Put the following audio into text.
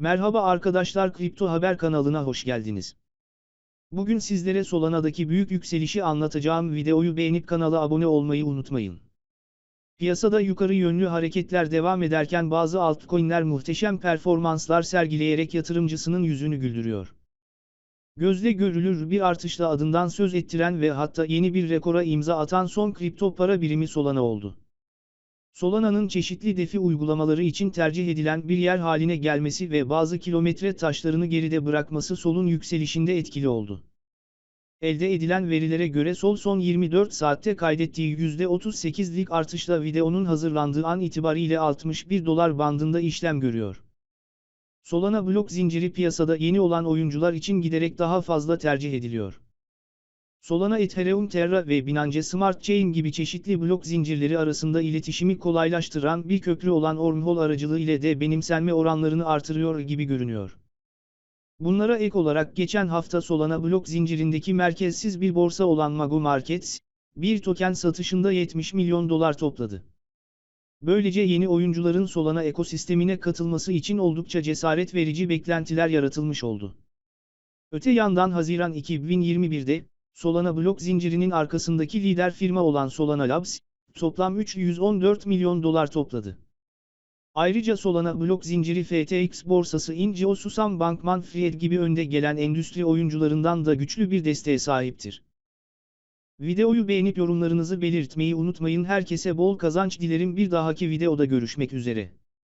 Merhaba arkadaşlar Kripto Haber kanalına hoş geldiniz. Bugün sizlere Solana'daki büyük yükselişi anlatacağım videoyu beğenip kanala abone olmayı unutmayın. Piyasada yukarı yönlü hareketler devam ederken bazı altcoin'ler muhteşem performanslar sergileyerek yatırımcısının yüzünü güldürüyor. Gözle görülür bir artışla adından söz ettiren ve hatta yeni bir rekora imza atan son kripto para birimi Solana oldu. Solana'nın çeşitli defi uygulamaları için tercih edilen bir yer haline gelmesi ve bazı kilometre taşlarını geride bırakması Sol'un yükselişinde etkili oldu. Elde edilen verilere göre Sol son 24 saatte kaydettiği %38'lik artışla videonun hazırlandığı an itibariyle 61 dolar bandında işlem görüyor. Solana blok zinciri piyasada yeni olan oyuncular için giderek daha fazla tercih ediliyor. Solana Ethereum Terra ve Binance Smart Chain gibi çeşitli blok zincirleri arasında iletişimi kolaylaştıran bir köprü olan Wormhole aracılığı ile de benimsenme oranlarını artırıyor gibi görünüyor. Bunlara ek olarak geçen hafta Solana blok zincirindeki merkezsiz bir borsa olan Mago Markets, bir token satışında 70 milyon dolar topladı. Böylece yeni oyuncuların Solana ekosistemine katılması için oldukça cesaret verici beklentiler yaratılmış oldu. Öte yandan Haziran 2021'de, Solana blok zincirinin arkasındaki lider firma olan Solana Labs, toplam 314 milyon dolar topladı. Ayrıca Solana blok zinciri FTX borsası Incio Susam Bankman Fried gibi önde gelen endüstri oyuncularından da güçlü bir desteğe sahiptir. Videoyu beğenip yorumlarınızı belirtmeyi unutmayın. Herkese bol kazanç dilerim. Bir dahaki videoda görüşmek üzere.